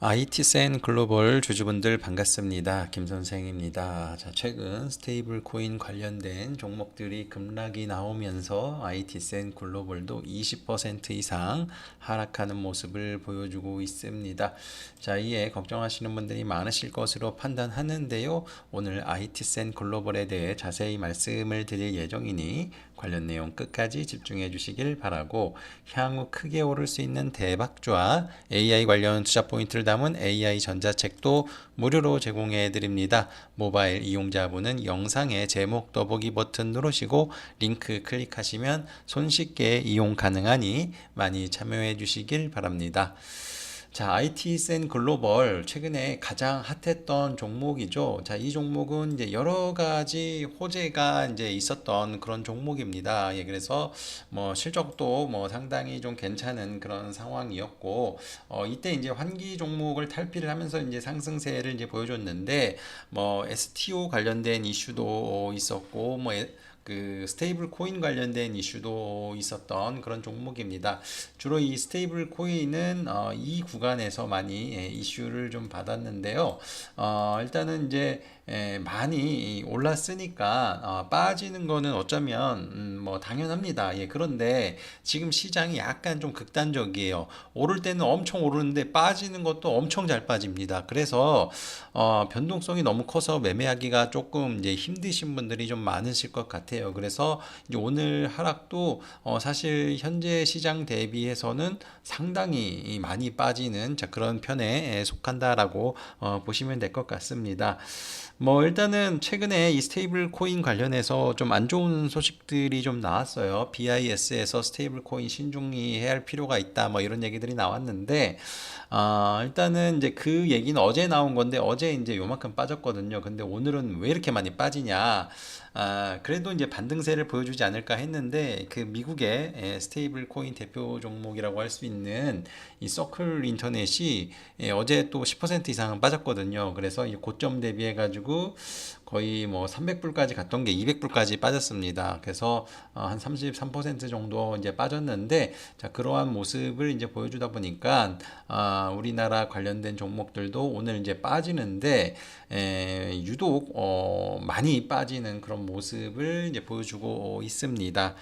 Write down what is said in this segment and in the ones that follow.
IT센 글로벌 주주분들 반갑습니다. 김 선생입니다. 자, 최근 스테이블 코인 관련된 종목들이 급락이 나오면서 IT센 글로벌도 20% 이상 하락하는 모습을 보여주고 있습니다. 자, 이에 걱정하시는 분들이 많으실 것으로 판단하는데요. 오늘 IT센 글로벌에 대해 자세히 말씀을 드릴 예정이니 관련 내용 끝까지 집중해 주시길 바라고 향후 크게 오를 수 있는 대박좌 AI 관련 투자 포인트를 담은 AI 전자책도 무료로 제공해 드립니다. 모바일 이용자분은 영상의 제목 더보기 버튼 누르시고 링크 클릭하시면 손쉽게 이용 가능하니 많이 참여해 주시길 바랍니다. 자, IT센 글로벌 최근에 가장 핫했던 종목이죠. 자, 이 종목은 이제 여러 가지 호재가 이제 있었던 그런 종목입니다. 예, 그래서 뭐 실적도 뭐 상당히 좀 괜찮은 그런 상황이었고, 어, 이때 이제 환기 종목을 탈피를 하면서 이제 상승세를 이제 보여줬는데, 뭐 STO 관련된 이슈도 있었고, 뭐 에- 그 스테이블 코인 관련된 이슈도 있었던 그런 종목입니다. 주로 이 스테이블 코인은 어, 이 구간에서 많이 예, 이슈를 좀 받았는데요. 어, 일단은 이제 예, 많이 올랐으니까 어, 빠지는 거는 어쩌면 음, 뭐 당연합니다. 예, 그런데 지금 시장이 약간 좀 극단적이에요. 오를 때는 엄청 오르는데 빠지는 것도 엄청 잘 빠집니다. 그래서 어, 변동성이 너무 커서 매매하기가 조금 이제 힘드신 분들이 좀 많으실 것 같아요. 그래서 오늘 하락도 어, 사실 현재 시장 대비해서는 상당히 많이 빠지는 자, 그런 편에 속한다라고 어, 보시면 될 것 같습니다. 뭐 일단은 최근에 이 스테이블 코인 관련해서 좀 안 좋은 소식들이 좀 나왔어요. BIS에서 스테이블 코인 신중리해야 할 필요가 있다. 뭐 이런 얘기들이 나왔는데 아, 일단은 이제 그 얘기는 어제 나온 건데 어제 이제 요만큼 빠졌거든요. 근데 오늘은 왜 이렇게 많이 빠지냐? 아, 그래도 이제 반등세를 보여주지 않을까 했는데 그 미국의 에, 스테이블 코인 대표 종목이라고 할 수 있는 이 서클 인터넷이 예, 어제 또 10% 이상은 빠졌거든요. 그래서 이 고점 대비해 가지고 거의 뭐 300불까지 갔던 게 200불까지 빠졌습니다. 그래서 어, 한33% 정도 이제 빠졌는데 자, 그러한 모습을 이제 보여주다 보니까 아, 우리나라 관련된 종목들도 오늘 이제 빠지는데 에, 유독 어, 많이 빠지는 그런 모습을 이제 보여주고 있습니다.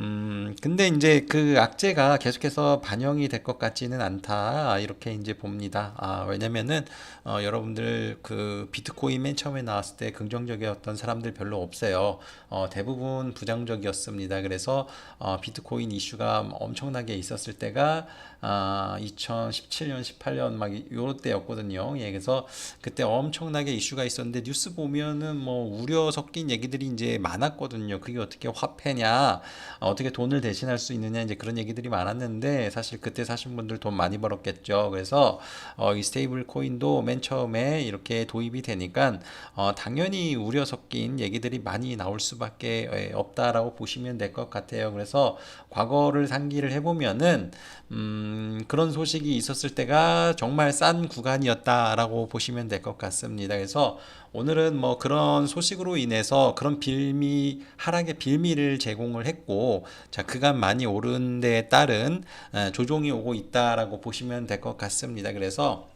음, 근데 이제 그 악재가 계속해서 반영이 될 것 같지는 않다. 이렇게 이제 봅니다. 아, 왜냐면은, 어, 여러분들 그 비트코인 맨 처음에 나왔을 때 긍정적이었던 사람들 별로 없어요. 어, 대부분 부정적이었습니다. 그래서, 어, 비트코인 이슈가 엄청나게 있었을 때가, 아, 2017년, 18년 막 요럴 때였거든요. 예, 그래서 그때 엄청나게 이슈가 있었는데 뉴스 보면은 뭐 우려 섞인 얘기들이 이제 많았거든요. 그게 어떻게 화폐냐, 어 떻게 돈을 대신할 수 있느냐 이제 그런 얘기들이 많았는데 사실 그때 사신 분들 돈 많이 벌었겠죠. 그래서 어, 이 스테이블 코인도 맨 처음에 이렇게 도입이 되니까 어, 당연히 우려 섞인 얘기들이 많이 나올 수밖에 예, 없다라고 보시면 될 것 같아요. 그래서 과거를 상기를 해보면은 음, 그런 소식이 있었을 때가 정말 싼 구간이었다라고 보시면 될 것 같습니다. 그래서 오늘은 뭐 그런 소식으로 인해서 그런 빌미, 하락의 빌미를 제공을 했고, 자, 그간 많이 오른 데에 따른 에, 조종이 오고 있다라고 보시면 될 것 같습니다. 그래서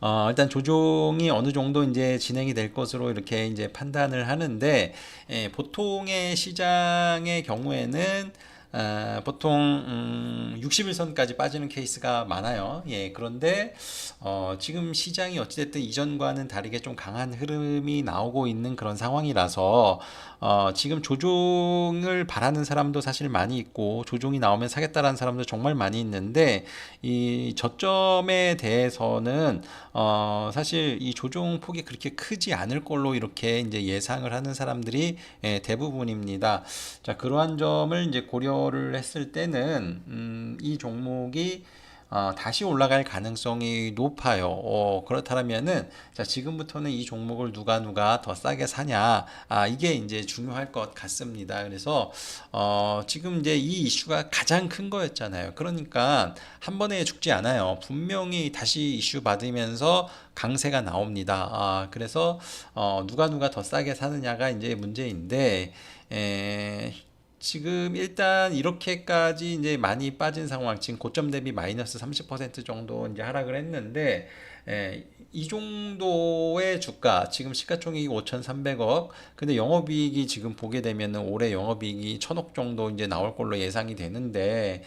어, 일단 조종이 어느 정도 이제 진행이 될 것으로 이렇게 이제 판단을 하는데, 예, 보통의 시장의 경우에는 아, 보통 음, 60일선까지 빠지는 케이스가 많아요. 예, 그런데 어, 지금 시장이 어찌됐든 이전과는 다르게 좀 강한 흐름이 나오고 있는 그런 상황이라서 어, 지금 조종을 바라는 사람도 사실 많이 있고 조종이 나오면 사겠다라는 사람도 정말 많이 있는데 이 저점에 대해서는 어, 사실 이 조종 폭이 그렇게 크지 않을 걸로 이렇게 이제 예상을 하는 사람들이 예, 대부분입니다. 자, 그러한 점을 이제 고려 를 했을 때는 음, 이 종목이 어, 다시 올라갈 가능성이 높아요. 어, 그렇다면은 자 지금부터는 이 종목을 누가 누가 더 싸게 사냐 아 이게 이제 중요할 것 같습니다. 그래서 어, 지금 이제 이 이슈가 가장 큰 거였잖아요. 그러니까 한 번에 죽지 않아요. 분명히 다시 이슈 받으면서 강세가 나옵니다. 아, 그래서 어, 누가 누가 더 싸게 사느냐가 이제 문제인데 에, 지금 일단 이렇게까지 이제 많이 빠진 상황, 지금 고점 대비 마이너스 30% 정도 이제 하락을 했는데, 에, 이 정도의 주가, 지금 시가총액이 5,300억, 근데 영업이익이 지금 보게 되면은 올해 영업이익이 1,000억 정도 이제 나올 걸로 예상이 되는데,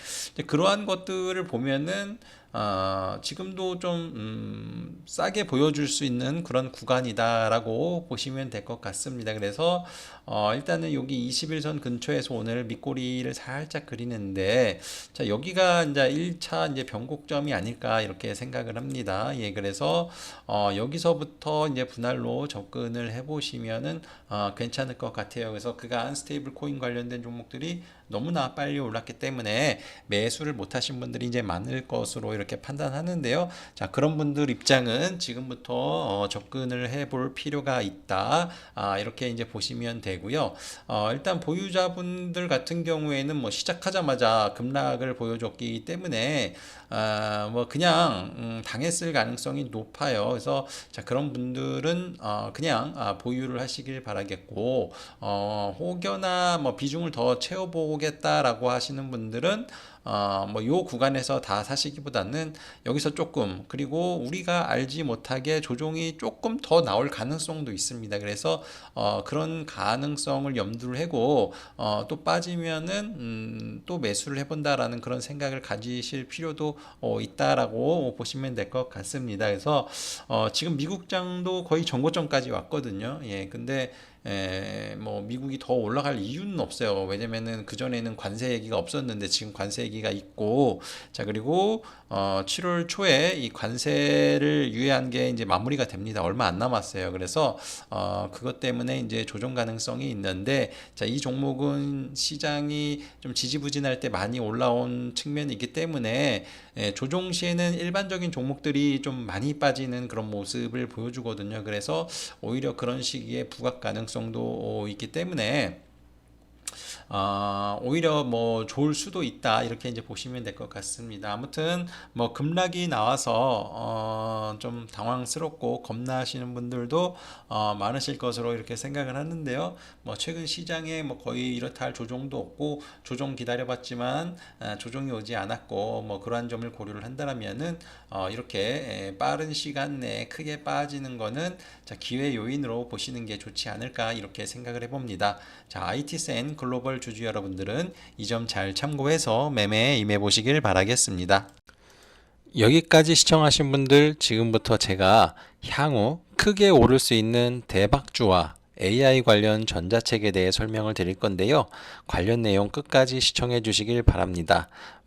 그러한 것들을 보면은 어, 지금도 좀 음, 싸게 보여줄 수 있는 그런 구간이다라고 보시면 될 것 같습니다. 그래서 어, 일단은 여기 21선 근처에서 오늘 밑꼬리를 살짝 그리는데 자 여기가 이제 1차 이제 변곡점이 아닐까 이렇게 생각을 합니다. 예, 그래서 어, 여기서부터 이제 분할로 접근을 해보시면은 어, 괜찮을 것 같아요. 그래서 그간 스테이블 코인 관련된 종목들이 너무나 빨리 올랐기 때문에 매수를 못하신 분들이 이제 많을 것으로 이렇게 판단하는데요. 자 그런 분들 입장은 지금부터 어, 접근을 해볼 필요가 있다. 아, 이렇게 이제 보시면 되고요. 어, 일단 보유자분들 같은 경우에는 뭐 시작하자마자 급락을 보여줬기 때문에 아, 뭐 그냥 음, 당했을 가능성이 높아요. 그래서 자 그런 분들은 어, 그냥 아, 보유를 하시길 바라겠고 어, 혹여나 뭐 비중을 더 채워보겠다라고 하시는 분들은 어, 뭐요 구간에서 다 사시기보다는 여기서 조금 그리고 우리가 알지 못하게 조종이 조금 더 나올 가능성도 있습니다. 그래서 어, 그런 가능성을 염두를 해고 어, 또 빠지면은 음, 또 매수를 해본다라는 그런 생각을 가지실 필요도 어, 있다라고 보시면 될 것 같습니다. 그래서 어, 지금 미국장도 거의 정고점까지 왔거든요. 예, 근데 에, 뭐 미국이 더 올라갈 이유는 없어요. 왜냐면은 그 전에는 관세 얘기가 없었는데 지금 관세 얘기가 있고 자 그리고 어 7월 초에 이 관세를 유예한 게 이제 마무리가 됩니다. 얼마 안 남았어요. 그래서 어 그것 때문에 이제 조정 가능성이 있는데 자이 종목은 시장이 좀 지지부진할 때 많이 올라온 측면이 있기 때문에 예, 조종 시에는 일반적인 종목들이 좀 많이 빠지는 그런 모습을 보여주거든요. 그래서 오히려 그런 시기에 부각 가능성 도 있기 때문에 어, 오히려 뭐 좋을 수도 있다 이렇게 이제 보시면 될 것 같습니다. 아무튼 뭐 급락이 나와서 어, 좀 당황스럽고 겁나시는 분들도 어, 많으실 것으로 이렇게 생각을 하는데요. 뭐 최근 시장에 뭐 거의 이렇다 할 조정도 없고 조정 기다려봤지만 아, 조정이 오지 않았고 뭐 그러한 점을 고려를 한다면은 어, 이렇게 빠른 시간 내에 크게 빠지는 거는 자, 기회 요인으로 보시는 게 좋지 않을까 이렇게 생각을 해봅니다. 자, IT센 글로벌 주주 여러분들은 이 점 잘 참고해서 매매에 임해 보시길 바라겠습니다. 여기까지 시청하신 분들 지금부터 제가 향후 크게 오를 수 있는 대박주와 AI 관련 전자책에 대해 설명을 드릴 건데요. 관련 내용 끝까지 시청해 주시길 바랍니다.